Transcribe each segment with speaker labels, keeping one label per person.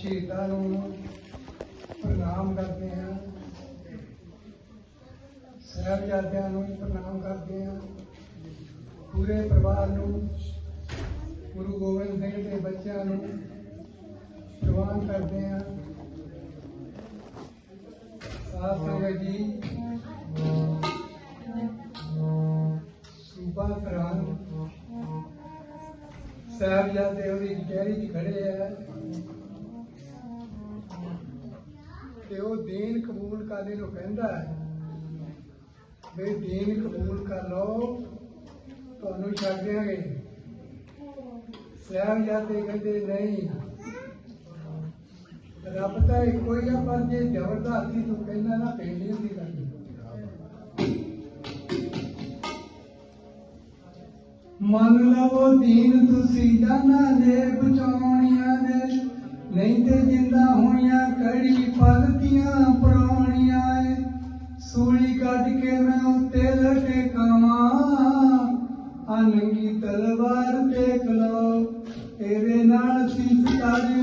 Speaker 1: ਸ਼ਹੀਦਾਂ ਨੂੰ ਪ੍ਰਣਾਮ ਕਰਦੇ ਹਾਂ। ਸਾਹਿਬਜ਼ਾਦਿਆਂ ਨੂੰ ਪ੍ਰਣਾਮ ਕਰਦੇ ਹਾਂ। ਪੂਰੇ ਪਰਿਵਾਰ ਨੂੰ, ਗੁਰੂ ਗੋਬਿੰਦ ਸਿੰਘ ਦੇ ਬੱਚਿਆਂ ਨੂੰ ਪ੍ਰਵਾਨ ਕਰਦੇ ਹਾਂ। ਸਾਧ ਸੰਗਤ ਜੀ, ਸੂਬਾ ਕਰਾਂ ਸਾਹਿਬਜ਼ਾਦੇ ਉਹਦੀ ਕਚਹਿਰੀ 'ਚ ਖੜੇ ਆ। ਕਬੂਲ ਨੂੰ ਕਹਿੰਦਾ ਹੈ, ਵੀ ਦੀਨ ਕਬੂਲ ਕਰ ਲਓ, ਤੁਹਾਨੂੰ ਛੱਡ ਦਿਆਂਗੇ। ਸਾਹਿਬਜ਼ਾਦੇ ਕਹਿੰਦੇ, ਨਹੀਂ, ਰੱਬ ਤਾਂ ਇੱਕੋ ਹੀ ਆ, ਪਰ ਜੇ ਜ਼ਬਰਦਸਤੀ ਤੂੰ ਕਹਿੰਦਾ ਨਾ ਪੈਂਦੀ ਹੁੰਦੀ ਗੱਲ ਮੰਨ ਲਵੋ ਦੀਨ ਤੁਸੀਂ ਜਾਨਾਂ ਦੇ ਬਚਾਉਣੀਆਂ ਨੇ ਨਹੀਂ ਤੇ ਜਿੰਦਾ ਹੋਈਆਂ ਕੜੀ ਪਲਤੀਆਂ ਪਰੌਣੀਆਂ ਏ। ਸੂਲੀ ਕੱਢ ਕੇ ਮੈਂ ਉੱਤੇ ਲਟਕਾਵਾਂ ਆ ਨੰਗੀ ਤਲਵਾਰ ਦੇਖ ਲਓ ਤੇਰੇ ਨਾਲ ਸੀਸ ਤਾਰੇ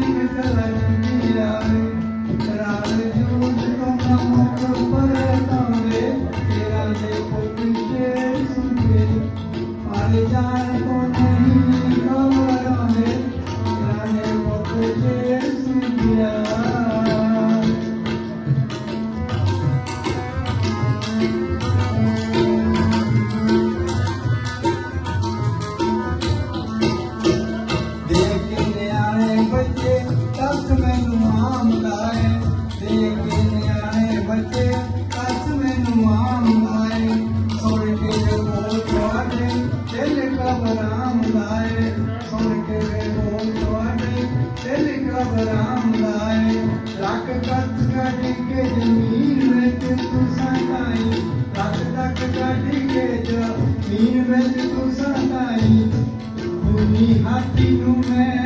Speaker 1: ਕਹਿੰਦੇ ਸਿੱਖ happy no man.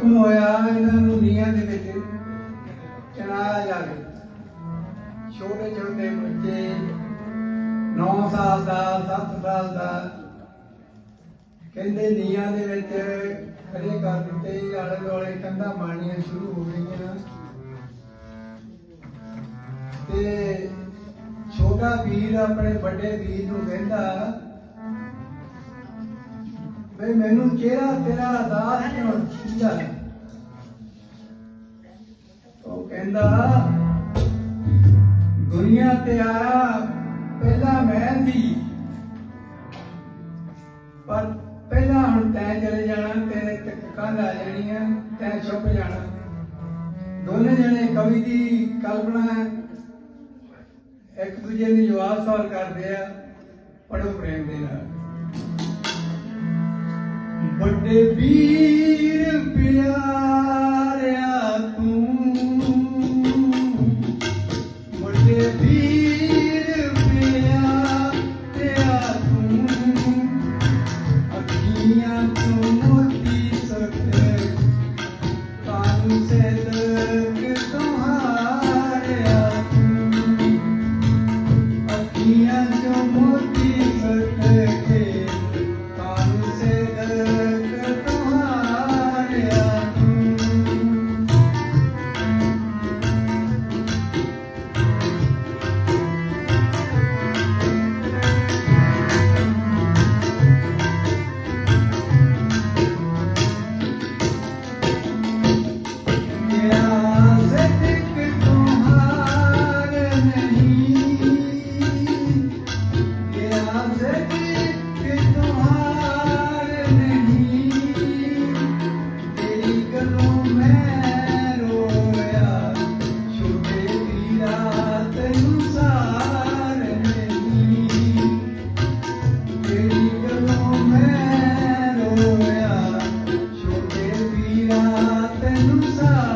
Speaker 1: ਹੁਕਮ ਹੋਇਆ ਇਹਨਾਂ ਨੂੰ ਨੀਹਾਂ ਦੇ ਵਿੱਚ ਚਣਾਇਆ ਜਾਵੇ। ਛੋਟੇ ਛੋਟੇ ਬੱਚੇ 9 ਸਾਲ ਦਾ 7 ਸਾਲ ਦਾ, ਕਹਿੰਦੇ ਨੀਹਾਂ ਦੇ ਵਿੱਚ ਖੜੇ ਕਰ ਦਿੱਤੇ ਆਲੇ ਦੁਆਲੇ ਕੰਧਾਂ ਬਣਨੀਆਂ ਸ਼ੁਰੂ ਹੋ ਗਈਆਂ। ਤੇ ਛੋਟਾ ਵੀਰ ਆਪਣੇ ਵੱਡੇ ਵੀਰ ਨੂੰ ਕਹਿੰਦਾ ਬਈ ਮੈਨੂੰ ਕਿਹੜਾ ਤੇਰਾ ਦਾਸ ਕਿਉਂ ਛੀਆ ਉਹ ਕਹਿੰਦਾ, ਦੁਨੀਆ ਤੇ ਆਇਆ ਪਹਿਲਾ ਮੈਂ ਸੀ। ਪਰ ਪਹਿਲਾ ਹੁਣ ਤੈਂ ਚਲੇ ਜਾਣਾ ਤੇਰੇ ਤੱਕ ਕੰਧ ਆ ਜਾਣੀ ਹੈ ਤੈਂ ਛੁਪ ਜਾਣਾ। ਦੋਨੇ ਜਣੇ ਕਵੀ ਦੀ ਕਲਪਨਾ ਇੱਕ ਦੂਜੇ ਦੀ ਜਵਾਬ ਸਵਾਲ ਕਰਦੇ ਆ ਪੜੋ ਪ੍ਰੇਮ ਦੇ ਨਾਲ। But they be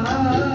Speaker 1: Ah.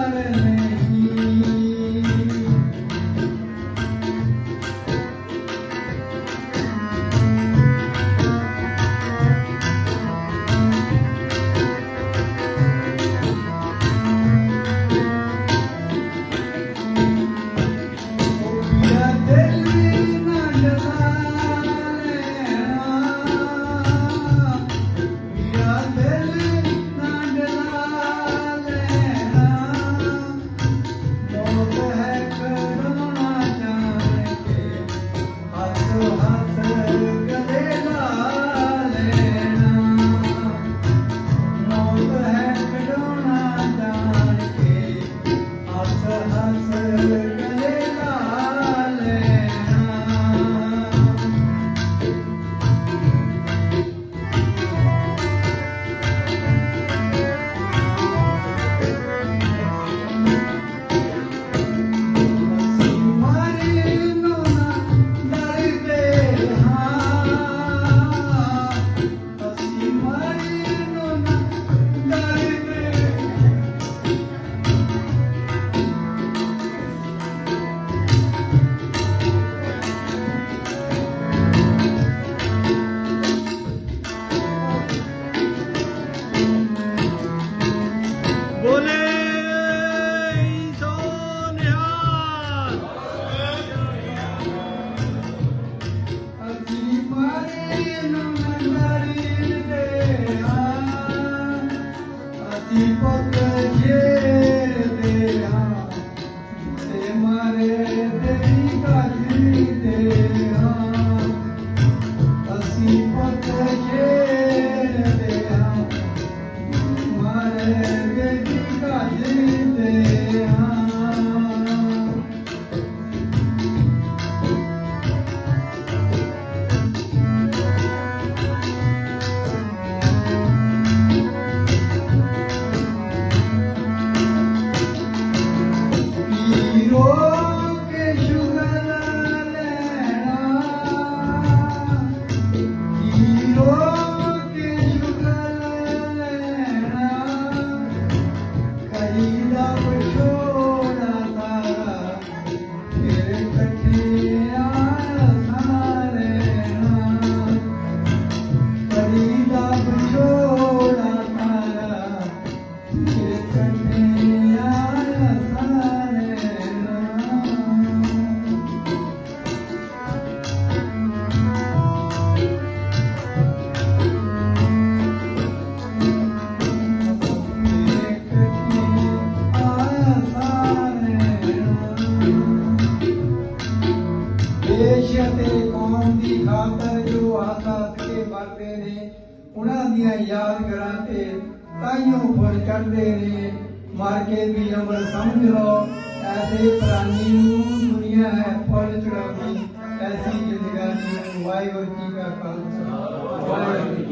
Speaker 1: ਸਦਕੇ ਵਰਦੇ ਨੇ, ਉਹਨਾਂ ਦੀਆਂ ਯਾਦਗਾਰਾਂ ਤੇ ਤਾਈਓ ਫੁੱਲ ਕਰਦੇ ਨੇ। ਮਾਰ ਕੇ ਵੀ ਅਮਰ ਸਮਝ ਲਓ, ਐਸੇ ਪ੍ਰਾਨੀ ਨੂੰ ਦੁਨੀਆ ਹੈ ਫੁੱਲ ਚੜਾਉਂਦੀ ਐਸੀ ਜ਼ਿੰਦਗੀ ਵਾਹਿਗੁਰੂ ਜੀ ਕਾ ਖਾਲਸਾ। ਵਾਹਿਗੁਰੂ